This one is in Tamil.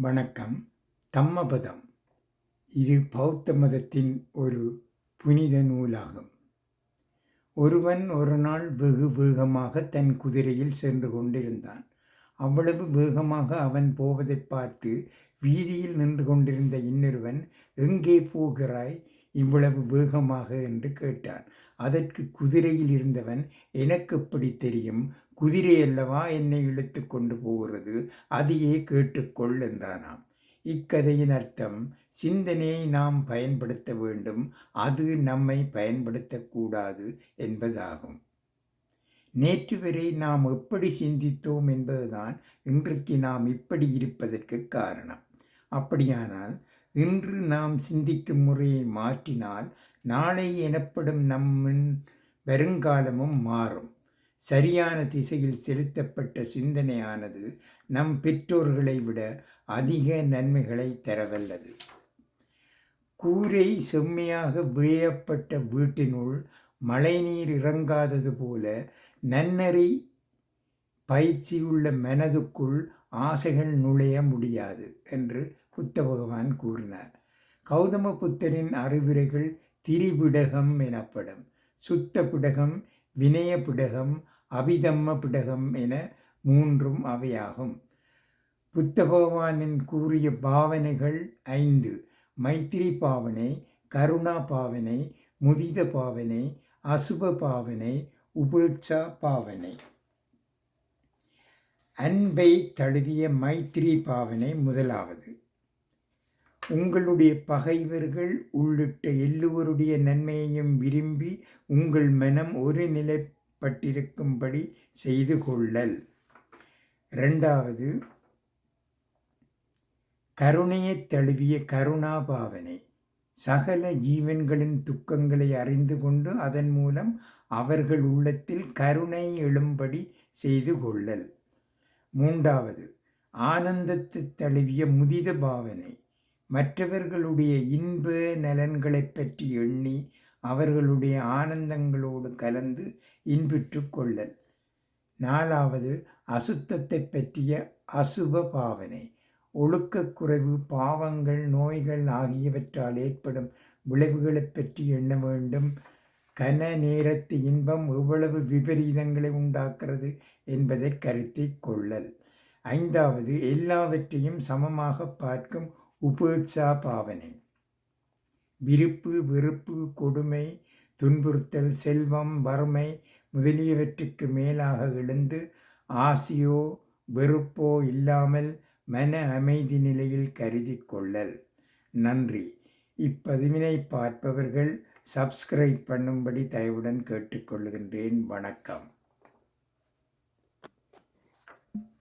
வணக்கம். தம்மபதம். இது பௌத்த மதத்தின் ஒரு புனித நூலாகும். ஒருவன் ஒரு நாள் வெகு வேகமாக தன் குதிரையில் சென்று கொண்டிருந்தான். அவ்வளவு வேகமாக அவன் போவதைப் பார்த்து வீதியில் நின்று கொண்டிருந்த இன்னொருவன் எங்கே போகிறாய்? இவ்வளவு வேகமாக என்று கேட்டான். அதற்கு குதிரையில் இருந்தவன் எனக்கு எப்படி தெரியும்? குதிரை அல்லவா என்னை இழுத்து கொண்டு போகிறது? அதையே கேட்டுக்கொள் என்றானாம். இக்கதையின் அர்த்தம் சிந்தனையை நாம் பயன்படுத்த வேண்டும் அது நம்மை பயன்படுத்தக்கூடாது என்பதாகும். நேற்று வரை நாம் எப்படி சிந்தித்தோம் என்பதுதான் இன்றைக்கு நாம் இப்படி இருப்பதற்கு காரணம். அப்படியானால் இன்று நாம் சிந்திக்கும் முறையை மாற்றினால் நாளை எனப்படும் நம்மின் வருங்காலமும் மாறும். சரியான திசையில் செலுத்தப்பட்ட சிந்தனையானது நம் பெற்றோர்களை விட அதிக நன்மைகளை தரவல்லது. கூரை செம்மையாக வேயப்பட்ட வீட்டினுள் மழைநீர் இறங்காதது போல நன்னறி பயிற்சியுள்ள மனதுக்குள் ஆசைகள் நுழைய முடியாது என்று புத்த பகவான் கூறினார். கௌதம புத்தரின் அறிவுரைகள் திரிபிடகம் எனப்படும். சுத்த பிடகம் வினய பிடகம் அபிதம்ம பிடகம் என மூன்றும் அவையாகும். புத்த பகவானின் கூறிய பாவனைகள் ஐந்து. மைத்திரி பாவனை கருணா பாவனை முதித பாவனை அசுப பாவனை உபேட்சா பாவனை. அன்பை தழுவிய மைத்திரி பாவனை முதலாவது. உங்களுடைய பகைவர்கள் உள்ளிட்ட எல்லோருடைய நன்மையையும் விரும்பி உங்கள் மனம் ஒரு நிலைப்பட்டிருக்கும்படி செய்து கொள்ளல். ரெண்டாவது கருணையைத் தழுவிய கருணா பாவனை சகல ஜீவன்களின் துக்கங்களை அறிந்து கொண்டு அதன் மூலம் அவர்கள் உள்ளத்தில் கருணை எழும்படி செய்து கொள்ளல். மூன்றாவது ஆனந்தத்தை தழுவிய முதித பாவனை மற்றவர்களுடைய இன்ப நலன்களை பற்றி எண்ணி அவர்களுடைய ஆனந்தங்களோடு கலந்து இன்புற்று கொள்ளல். நாலாவது அசுத்தத்தை பற்றிய அசுப பாவனை. ஒழுக்கக்குறைவு பாவங்கள் நோய்கள் ஆகியவற்றால் ஏற்படும் விளைவுகளைப் பற்றி எண்ண வேண்டும். கன நேரத்து இன்பம் எவ்வளவு விபரீதங்களை உண்டாக்குறது என்பதை கருத்தில் கொள்ளல். ஐந்தாவது எல்லாவற்றையும் சமமாக பார்க்கும் உபேட்சா பாவனை. விருப்பு வெறுப்பு கொடுமை துன்புறுத்தல் செல்வம் வறுமை முதலியவற்றுக்கு மேலாக எழுந்து ஆசையோ வெறுப்போ இல்லாமல் மன அமைதி நிலையில் கருதி கொள்ளல். நன்றி. இப்பதிவினை பார்ப்பவர்கள் சப்ஸ்கிரைப் பண்ணும்படி தயவுடன் கேட்டுக்கொள்கின்றேன் வணக்கம்.